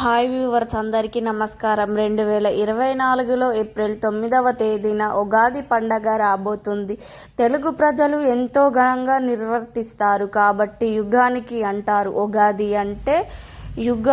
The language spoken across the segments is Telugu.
హాయ్ వ్యూవర్స్ అందరికీ నమస్కారం. రెండు వేల ఇరవై నాలుగులో ఏప్రిల్ తొమ్మిదవ తేదీన ఉగాది పండగ రాబోతుంది. తెలుగు ప్రజలు ఎంతో ఘనంగా నిర్వర్తిస్తారు కాబట్టి యుగానికి అంటారు ఉగాది అంటే యుగ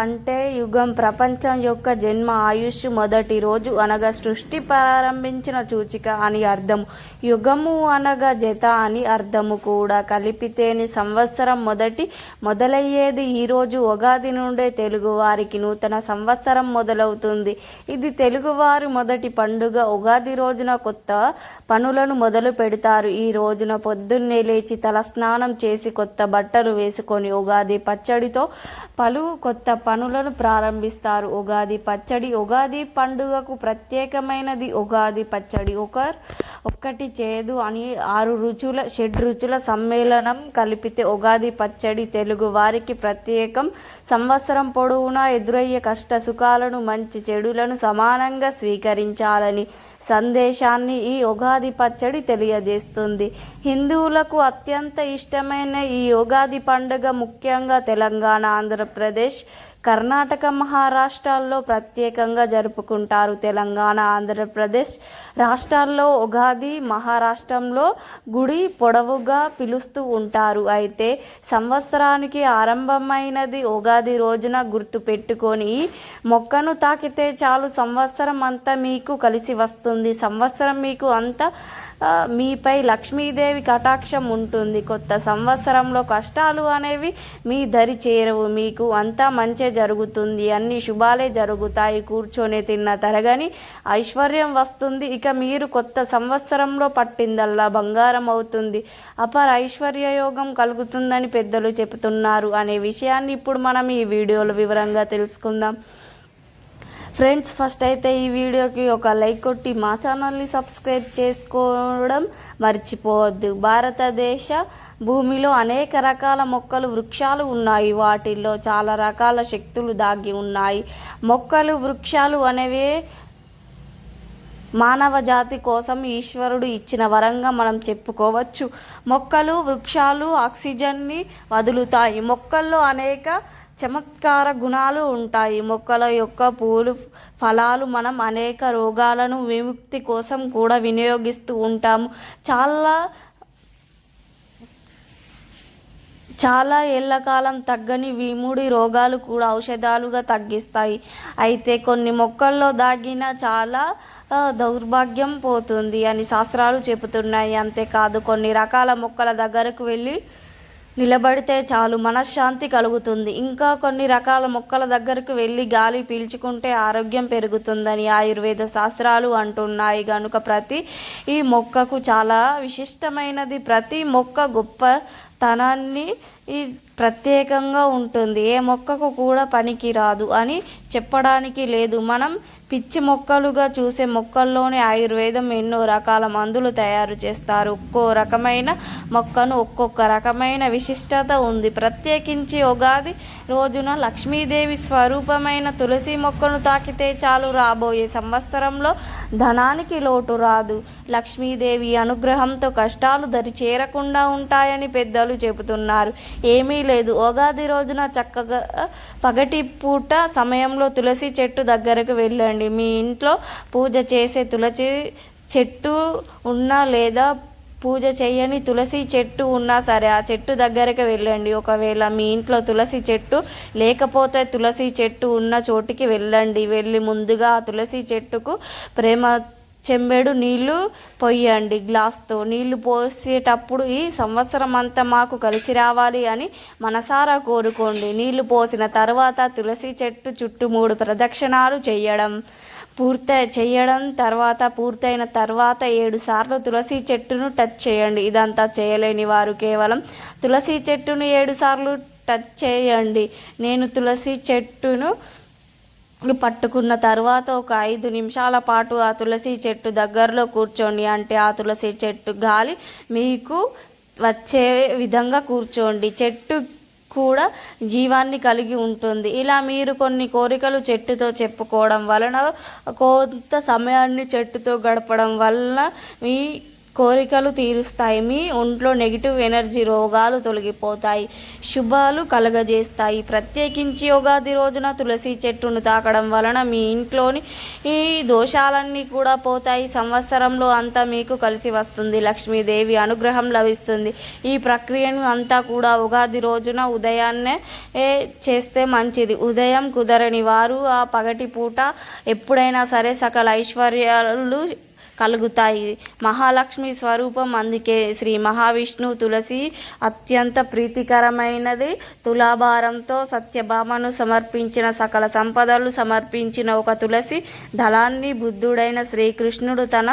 అంటే యుగం. ప్రపంచం యొక్క జన్మ ఆయుష్ మొదటి రోజు అనగా సృష్టి ప్రారంభించిన సూచిక అని అర్థం. యుగము అనగా జత అని అర్థము కూడా. కలిపితేని సంవత్సరం మొదటి మొదలయ్యేది ఈరోజు ఉగాది నుండే తెలుగువారికి నూతన సంవత్సరం మొదలవుతుంది. ఇది తెలుగువారు మొదటి పండుగ. ఉగాది రోజున కొత్త పనులను మొదలు పెడతారు. ఈ రోజున పొద్దున్నే లేచి తలస్నానం చేసి కొత్త బట్టలు వేసుకొని ఉగాది పచ్చడితో పలు కొత్త పనులను ప్రారంభిస్తారు. ఉగాది పచ్చడి ఉగాది పండుగకు ప్రత్యేకమైనది ఉగాది పచ్చడి. ఒక ఒక్కటి చేదు అని ఆరు రుచుల షెడ్ రుచుల సమ్మేళనం కలిపితే ఉగాది పచ్చడి తెలుగు వారికి ప్రత్యేకం. సంవత్సరం పొడవునా ఎదురయ్యే కష్ట సుఖాలను మంచి చెడులను సమానంగా స్వీకరించాలని సందేశాన్ని ఈ ఉగాది పచ్చడి తెలియజేస్తుంది. హిందువులకు అత్యంత ఇష్టమైన ఈ ఉగాది పండుగ ముఖ్యంగా తెలంగాణ ఆంధ్రప్రదేశ్ కర్ణాటక మహారాష్ట్రాల్లో ప్రత్యేకంగా జరుపుకుంటారు తెలంగాణ ఆంధ్రప్రదేశ్ రాష్ట్రాల్లో ఉగాది మహారాష్ట్రంలో గుడి పొడవుగా పిలుస్తూ ఉంటారు. అయితే సంవత్సరానికి ఆరంభమైనది ఉగాది రోజున గుర్తు పెట్టుకొని మొక్కను తాకితే చాలు సంవత్సరం అంతా మీకు కలిసి వస్తుంది. సంవత్సరం మీకు అంతా మీపై లక్ష్మీదేవి కటాక్షం ఉంటుంది. కొత్త సంవత్సరంలో కష్టాలు అనేవి మీ దరి చేరవు. మీకు అంతా మంచే జరుగుతుంది. అన్ని శుభాలే జరుగుతాయి. కూర్చొని తిన్న తరగని ఐశ్వర్యం వస్తుంది. ఇక మీరు కొత్త సంవత్సరంలో పట్టిందల్లా బంగారం అవుతుంది. అపర ఐశ్వర్య యోగం కలుగుతుందని పెద్దలు చెబుతున్నారు అనే విషయాన్ని ఇప్పుడు మనం ఈ వీడియోలో వివరంగా తెలుసుకుందాం. ఫ్రెండ్స్ ఫస్ట్ అయితే ఈ వీడియోకి ఒక లైక్ కొట్టి మా ఛానల్ని సబ్స్క్రైబ్ చేసుకోవడం మర్చిపోవద్దు. భారతదేశ భూమిలో అనేక రకాల మొక్కలు వృక్షాలు ఉన్నాయి. వాటిల్లో చాలా రకాల శక్తులు దాగి ఉన్నాయి. మొక్కలు వృక్షాలు అనేవి మానవ జాతి కోసం ఈశ్వరుడు ఇచ్చిన వరంగా మనం చెప్పుకోవచ్చు. మొక్కలు వృక్షాలు ఆక్సిజన్ని వదులుతాయి. మొక్కల్లో అనేక చమత్కార గుణాలు ఉంటాయి. మొక్కల యొక్క పూలు ఫలాలు మనం అనేక రోగాలను విముక్తి కోసం కూడా వినియోగిస్తూ ఉంటాము. చాలా చాలా ఏళ్ళకాలం తగ్గని విముడి రోగాలు కూడా ఔషధాలుగా తగ్గిస్తాయి. అయితే కొన్ని మొక్కల్లో దాగిన చాలా దౌర్భాగ్యం పోతుంది అని శాస్త్రాలు చెబుతున్నాయి. అంతేకాదు కొన్ని రకాల మొక్కల దగ్గరకు వెళ్ళి నిలబడితే చాలు మనశ్శాంతి కలుగుతుంది. ఇంకా కొన్ని రకాల మొక్కల దగ్గరకు వెళ్ళి గాలి పీల్చుకుంటే ఆరోగ్యం పెరుగుతుందని ఆయుర్వేద శాస్త్రాలు అంటున్నాయి. కనుక ప్రతి ఈ మొక్కకు చాలా విశిష్టమైనది. ప్రతి మొక్క గొప్పతనాన్ని ఈ ప్రత్యేకంగా ఉంటుంది. ఏ మొక్కకు కూడా పనికి రాదు అని చెప్పడానికి లేదు. మనం పిచ్చి మొక్కలుగా చూసే మొక్కల్లోనే ఆయుర్వేదం ఎన్నో రకాల మందులు తయారు చేస్తారు. ఒక్కో రకమైన మొక్కను ఒక్కొక్క రకమైన విశిష్టత ఉంది. ప్రత్యేకించి ఉగాది రోజున లక్ష్మీదేవి స్వరూపమైన తులసి మొక్కను తాకితే చాలు రాబోయే సంవత్సరంలో ధనానికి లోటు రాదు. లక్ష్మీదేవి అనుగ్రహంతో కష్టాలు దరి చేరకుండా ఉంటాయని పెద్దలు చెబుతున్నారు. ఏమీ లేదు. ఉగాది రోజున చక్కగా పగటి పూట సమయంలో తులసి చెట్టు దగ్గరకు వెళ్ళండి. మీ ఇంట్లో పూజ చేసే తులసి చెట్టు ఉన్నా లేదా పూజ చేయని తులసి చెట్టు ఉన్నా సరే ఆ చెట్టు దగ్గరకు వెళ్ళండి. ఒకవేళ మీ ఇంట్లో తులసి చెట్టు లేకపోతే తులసి చెట్టు ఉన్న చోటికి వెళ్ళండి. వెళ్ళి ముందుగా ఆ తులసి చెట్టుకు ప్రేమ చెంబెడు నీళ్ళు పొయ్యండి. గ్లాస్తో నీళ్ళు పోసేటప్పుడు ఈ సంవత్సరం అంతా మాకు కలిసి రావాలి అని మనసారా కోరుకోండి. నీళ్ళు పోసిన తర్వాత తులసి చెట్టు చుట్టూ మూడు ప్రదక్షిణాలు చేయడం పూర్తి చేయడం తర్వాత పూర్తయిన తర్వాత ఏడు సార్లు తులసి చెట్టును టచ్ చేయండి. ఇదంతా చేయలేని వారు కేవలం తులసి చెట్టును ఏడు సార్లు టచ్ చేయండి. నేను తులసి చెట్టును పట్టుకున్న తర్వాత ఒక ఐదు నిమిషాల పాటు ఆ తులసి చెట్టు దగ్గరలో కూర్చోండి అంటే ఆ తులసి చెట్టు గాలి మీకు వచ్చే విధంగా కూర్చోండి. చెట్టు కూడా జీవాన్ని కలిగి ఉంటుంది. ఇలా మీరు కొన్ని కోరికలు చెట్టుతో చెప్పుకోవడం వలన కొంత సమయాన్ని చెట్టుతో గడపడం వలన మీ కోరికలు తీరుస్తాయి. మీ ఒంట్లో నెగిటివ్ ఎనర్జీ రోగాలు తొలగిపోతాయి. శుభాలు కలగజేస్తాయి. ప్రత్యేకించి ఉగాది రోజున తులసి చెట్టును తాకడం వలన మీ ఇంట్లోని ఈ దోషాలన్నీ కూడా పోతాయి. సంవత్సరంలో అంతా మీకు కలిసి వస్తుంది. లక్ష్మీదేవి అనుగ్రహం లభిస్తుంది. ఈ ప్రక్రియను అంతా కూడా ఉగాది రోజున ఉదయాన్నే చేస్తే మంచిది. ఉదయం కుదరని వారు ఆ పగటి పూట ఎప్పుడైనా సరే సకల ఐశ్వర్యాలు కలుగుతాయి. మహాలక్ష్మి స్వరూపం అందుకే శ్రీ మహావిష్ణు తులసి అత్యంత ప్రీతికరమైనది. తులాభారంతో సత్యభామను సమర్పించిన సకల సంపదలు సమర్పించిన ఒక తులసి దళాన్ని బుద్ధుడైన శ్రీకృష్ణుడు తన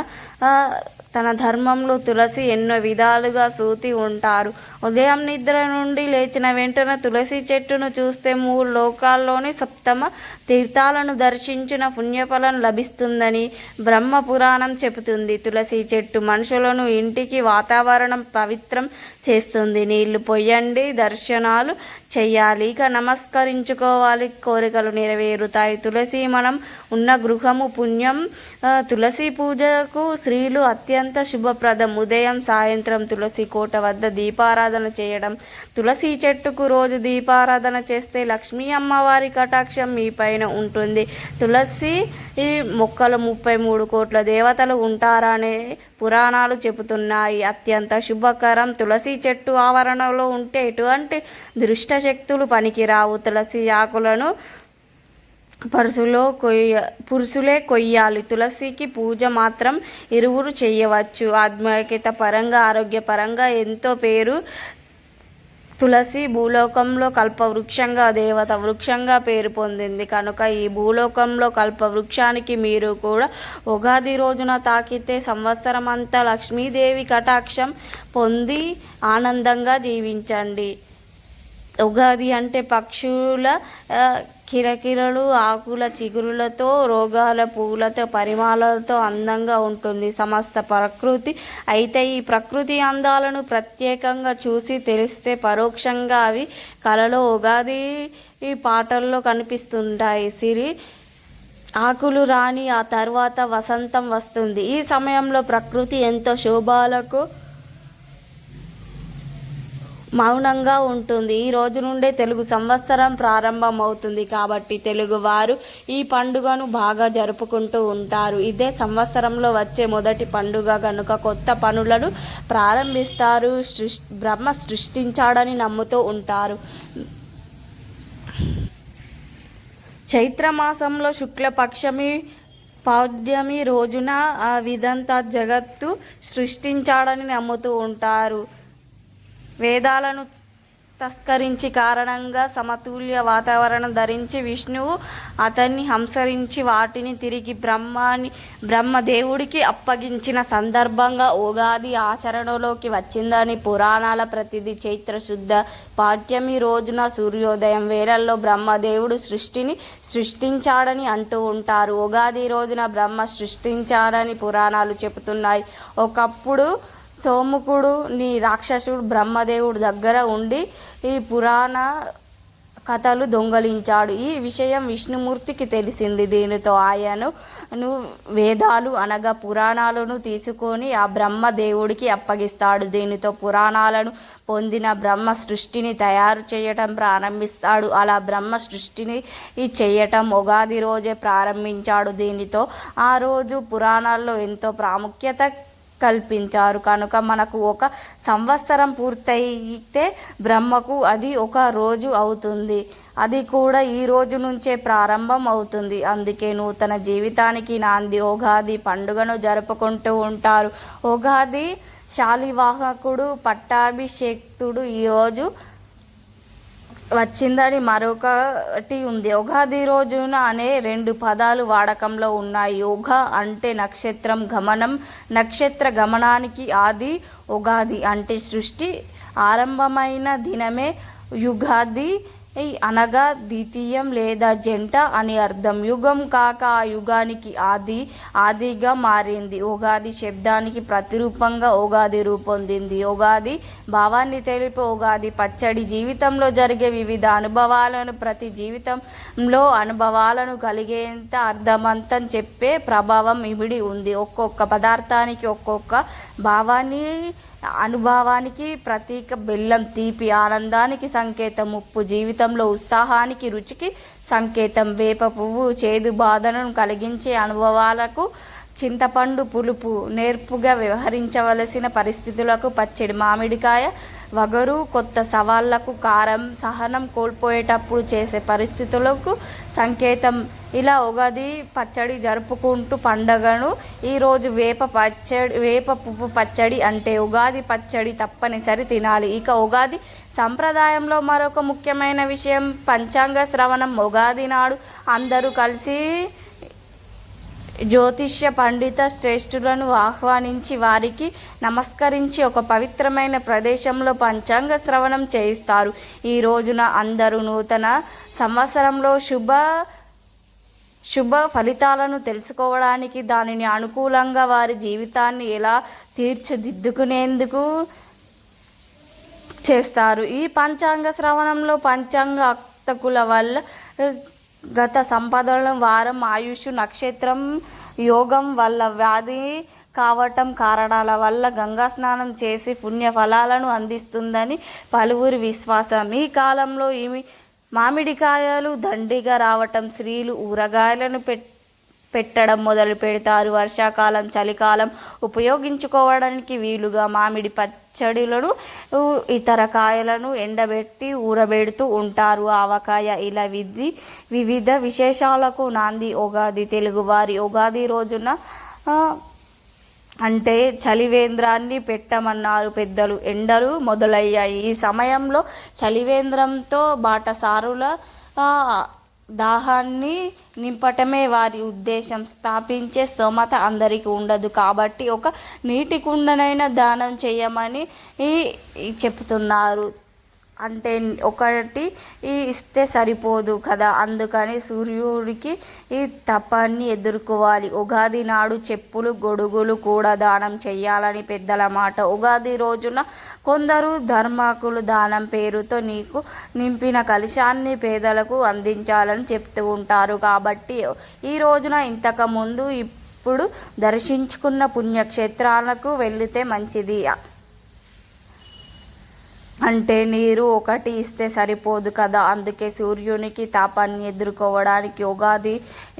తన ధర్మంలో తులసి ఎన్నో విధాలుగా సూతి ఉంటారు. ఉదయం నిద్ర నుండి లేచిన వెంటనే తులసి చెట్టును చూస్తే మూడు లోకాల్లోని సప్తమ తీర్థాలను దర్శించిన పుణ్యఫలం లభిస్తుందని బ్రహ్మ పురాణం చెబుతుంది. తులసి చెట్టు మనుషులను ఇంటికి వాతావరణం పవిత్రం చేస్తుంది. నీళ్ళు పొయ్యండి దర్శనాలు చెయ్యాలి ఇక నమస్కరించుకోవాలి. కోరికలు నెరవేరుతాయి. తులసి మనం ఉన్న గృహము పుణ్యం. తులసి పూజకు స్త్రీలు అత్యంత శుభప్రదం. ఉదయం సాయంత్రం తులసి కోట వద్ద దీపారాధన చేయడం. తులసి చెట్టుకు రోజు దీపారాధన చేస్తే లక్ష్మీ అమ్మవారి కటాక్షం మీ పైన ఉంటుంది. తులసి ఈ మొక్కలు ముప్పై మూడు కోట్ల దేవతలు ఉంటారనే పురాణాలు చెబుతున్నాయి. అత్యంత శుభకరం తులసి చెట్టు ఆవరణలో ఉంటే ఎటువంటి దృష్ట శక్తులు పనికిరావు. తులసి ఆకులను పరుసులో కొయ్య పురుషులే కొయ్యాలి. తులసికి పూజ మాత్రం ఇరువురు చేయవచ్చు. ఆధ్యాత్మికత పరంగా ఆరోగ్యపరంగా ఎంతో పేరు తులసి భూలోకంలో కల్పవృక్షంగా దేవత వృక్షంగా పేరు పొందింది. కనుక ఈ భూలోకంలో కల్పవృక్షానికి మీరు కూడా ఉగాది రోజున తాకితే సంవత్సరం అంతా లక్ష్మీదేవి కటాక్షం పొంది ఆనందంగా జీవించండి. ఉగాది అంటే పక్షుల కిరకిరలు ఆకుల చిగురులతో రోగాల పూలతో పరిమాణాలతో అందంగా ఉంటుంది సమస్త ప్రకృతి. అయితే ఈ ప్రకృతి అందాలను ప్రత్యేకంగా చూసి తెలిస్తే పరోక్షంగా అవి కలలో ఉగాది ఈ పాటల్లో కనిపిస్తుంటాయి. సిరి ఆకులు రాని ఆ తర్వాత వసంతం వస్తుంది. ఈ సమయంలో ప్రకృతి ఎంతో శోభాలకు మౌనంగా ఉంటుంది. ఈ రోజు నుండే తెలుగు సంవత్సరం ప్రారంభం అవుతుంది కాబట్టి తెలుగువారు ఈ పండుగను బాగా జరుపుకుంటూ ఉంటారు. ఇదే సంవత్సరంలో వచ్చే మొదటి పండుగ కనుక కొత్త పనులను ప్రారంభిస్తారు. సృష్ బ్రహ్మ సృష్టించాడని నమ్ముతూ ఉంటారు. చైత్రమాసంలో శుక్లపక్షమి పౌర్ణమి రోజున ఆ విధంతా జగత్తు సృష్టించాడని నమ్ముతూ ఉంటారు. వేదాలను తస్కరించి కారణంగా సమతుల్య వాతావరణం ధరించి విష్ణువు అతన్ని హంసరించి వాటిని తిరిగి బ్రహ్మాని బ్రహ్మదేవుడికి అప్పగించిన సందర్భంగా ఉగాది ఆచరణలోకి వచ్చిందని పురాణాల ప్రతిది చైత్ర శుద్ధ పాఠ్యమి రోజున సూర్యోదయం వేళల్లో బ్రహ్మదేవుడు సృష్టిని సృష్టించాడని అంటూ ఉంటారు. ఉగాది రోజున బ్రహ్మ సృష్టించాడని పురాణాలు చెబుతున్నాయి. ఒకప్పుడు సోముకుడు నీ రాక్షసుడు బ్రహ్మదేవుడు దగ్గర ఉండి ఈ పురాణ కథలు దొంగలించాడు. ఈ విషయం విష్ణుమూర్తికి తెలిసింది. దీనితో ఆయను వేదాలు అనగా పురాణాలను తీసుకొని ఆ బ్రహ్మదేవుడికి అప్పగిస్తాడు. దీనితో పురాణాలను పొందిన బ్రహ్మ సృష్టిని తయారు చేయటం ప్రారంభిస్తాడు. అలా బ్రహ్మ సృష్టిని ఈ చేయటం ఉగాది రోజే ప్రారంభించాడు. దీనితో ఆ రోజు పురాణాల్లో ఎంతో ప్రాముఖ్యత కల్పించారు. కనుక మనకు ఒక సంవత్సరం పూర్తయితే బ్రహ్మకు అది ఒక రోజు అవుతుంది. అది కూడా ఈ రోజు నుంచే ప్రారంభం అవుతుంది. అందుకే నూతన జీవితానికి నాంది ఉగాది పండుగను జరుపుకుంటూ ఉంటారు. ఉగాది శాలివాహకుడు పట్టాభిషేక్తుడు ఈరోజు వచ్చిందని మరొకటి ఉంది. ఉగాది రోజున అనే రెండు పదాలు వాడకంలో ఉన్నాయి. యోగ అంటే నక్షత్రం గమనం నక్షత్ర గమనానికి ఆది ఉగాది అంటే సృష్టి. ఆరంభమైన దినమే యుగాది అనగా ద్వితీయం లేదా జంట అని అర్థం. యుగం కాక ఆ యుగానికి ఆది ఆదిగా మారింది. ఉగాది శబ్దానికి ప్రతిరూపంగా ఉగాది రూపొందింది. ఉగాది భావాన్ని తెలిపే ఉగాది పచ్చడి జీవితంలో జరిగే వివిధ అనుభవాలను ప్రతి జీవితంలో అనుభవాలను కలిగేంత అర్థమంతం చెప్పే ప్రభావం ఇమిడి ఉంది. ఒక్కొక్క పదార్థానికి ఒక్కొక్క భావాన్ని అనుభవానికి ప్రతీక బెల్లం తీపి ఆనందానికి సంకేతం ఉప్పు జీవితంలో ఉత్సాహానికి రుచికి సంకేతం. వేప పువ్వు చేదు బాధలను కలిగించే అనుభవాలకు చింతపండు పులుపు నేర్పుగా వ్యవహరించవలసిన పరిస్థితులకు పచ్చడి మామిడికాయ వగరు కొత్త సవాళ్ళకు కారం సహనం కోల్పోయేటప్పుడు చేసే పరిస్థితులకు సంకేతం. ఇలా ఉగాది పచ్చడి జరుపుకుంటూ పండగను ఈరోజు వేప పచ్చడి వేప పువ్వు పచ్చడి అంటే ఉగాది పచ్చడి తప్పనిసరి తినాలి. ఇక ఉగాది సంప్రదాయంలో మరొక ముఖ్యమైన విషయం పంచాంగ శ్రవణం ఉగాది నాడు అందరూ కలిసి జ్యోతిష్య పండిత శ్రేష్ఠులను ఆహ్వానించి వారికి నమస్కరించి ఒక పవిత్రమైన ప్రదేశంలో పంచాంగ శ్రవణం చేయిస్తారు. ఈ రోజున అందరూ నూతన సంవత్సరంలో శుభ శుభ ఫలితాలను తెలుసుకోవడానికి దానిని అనుకూలంగా వారి జీవితాన్ని ఎలా తీర్చిదిద్దుకునేందుకు చేస్తారు. ఈ పంచాంగ శ్రవణంలో పంచాంగ అక్తకుల వల్ల గత సంపదల వారం ఆయుష్ నక్షత్రం యోగం వల్ల వ్యాధి కావటం కారణాల వల్ల గంగా స్నానం చేసి పుణ్య ఫలాలను అందిస్తుందని పలువురి విశ్వాసం. ఈ కాలంలో ఈమె మామిడికాయలు దండిగా రావటం స్త్రీలు ఊరగాయలను పెట్టి పెట్టడం మొదలు పెడతారు. వర్షాకాలం చలికాలం ఉపయోగించుకోవడానికి వీలుగా మామిడి పచ్చడిలను ఇతర కాయలను ఎండబెట్టి ఊరబెడుతూ ఉంటారు. ఆవకాయ ఇలా విధి వివిధ విశేషాలకు నాంది ఉగాది తెలుగువారి ఉగాది రోజున అంటే చలివేంద్రాన్ని పెట్టమన్నారు పెద్దలు. ఎండలు మొదలయ్యాయి. ఈ సమయంలో చలివేంద్రంతో బాటసారుల దాహాన్ని నింపటమే వారి ఉద్దేశం. స్థాపించే స్తోమత అందరికీ ఉండదు. కాబట్టి ఒక నీటి కుండనైనా దానం చేయమని చెప్తున్నారు. అంటే ఒకటి ఇస్తే సరిపోదు కదా. అందుకని సూర్యుడికి ఈ తపాన్ని ఎదుర్కోవాలి. ఉగాది నాడు చెప్పులు గొడుగులు కూడా దానం చేయాలని పెద్దల మాట. ఉగాది రోజున కొందరు ధర్మాకులు దానం పేరుతో నీకు నింపిన కలశాన్ని పేదలకు అందించాలని చెప్తూ ఉంటారు. కాబట్టి ఈ రోజున ఇంతకుముందు ఇప్పుడు దర్శించుకున్న పుణ్యక్షేత్రాలకు వెళితే మంచిది. అంటే నీరు ఒకటి ఇస్తే సరిపోదు కదా. అందుకే సూర్యునికి తాపాన్ని ఎదుర్కోవడానికి ఉగాది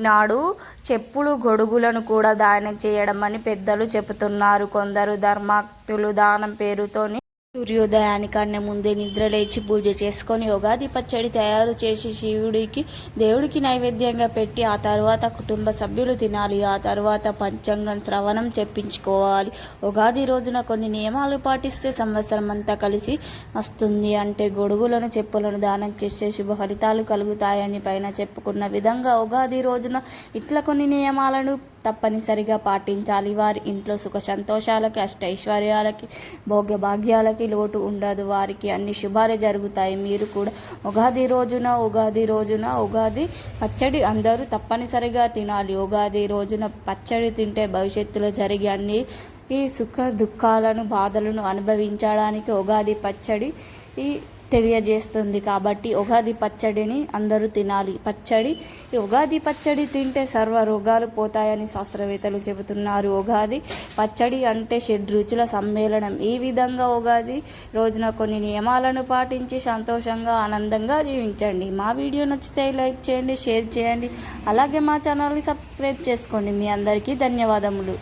నాడు చెప్పులు గొడుగులను కూడా దానం చేయడం అని పెద్దలు చెబుతున్నారు. కొందరు ధర్మాక్తులు దానం పేరుతోని సూర్యోదయానికన్నా ముందే నిద్ర లేచి పూజ చేసుకొని ఉగాది పచ్చడి తయారు చేసి శివుడికి దేవుడికి నైవేద్యంగా పెట్టి ఆ తర్వాత కుటుంబ సభ్యులు తినాలి. ఆ తర్వాత పంచాంగం శ్రవణం చెప్పించుకోవాలి. ఉగాది రోజున కొన్ని నియమాలు పాటిస్తే సంవత్సరం అంతా కలిసి వస్తుంది. అంటే గొడుగులను చెప్పులను దానం చేసే శుభ ఫలితాలు కలుగుతాయని పైన చెప్పుకున్న విధంగా ఉగాది రోజున ఇట్లా కొన్ని నియమాలను తప్పనిసరిగా పాటించాలి. వారి ఇంట్లో సుఖ సంతోషాలకి అష్టైశ్వర్యాలకి భోగ్య భాగ్యాలకి లోటు ఉండదు. వారికి అన్ని శుభాలే జరుగుతాయి. మీరు కూడా ఉగాది రోజున ఉగాది రోజున ఉగాది పచ్చడి అందరూ తప్పనిసరిగా తినాలి. ఉగాది రోజున పచ్చడి తింటే భవిష్యత్తులో జరిగే అన్ని ఈ సుఖ దుఃఖాలను బాధలను అనుభవించడానికి ఉగాది పచ్చడి ఈ తెలియజేస్తుంది కాబట్టి ఉగాది పచ్చడిని అందరూ తినాలి. పచ్చడి ఉగాది పచ్చడి తింటే సర్వ రోగాలు పోతాయని శాస్త్రవేత్తలు చెబుతున్నారు. ఉగాది పచ్చడి అంటే షడ్రుచుల సమ్మేళనం. ఈ విధంగా ఉగాది రోజున కొన్ని నియమాలను పాటించి సంతోషంగా ఆనందంగా జీవించండి. మా వీడియో నచ్చితే లైక్ చేయండి షేర్ చేయండి. అలాగే మా ఛానల్ని సబ్స్క్రైబ్ చేసుకోండి. మీ అందరికీ ధన్యవాదములు.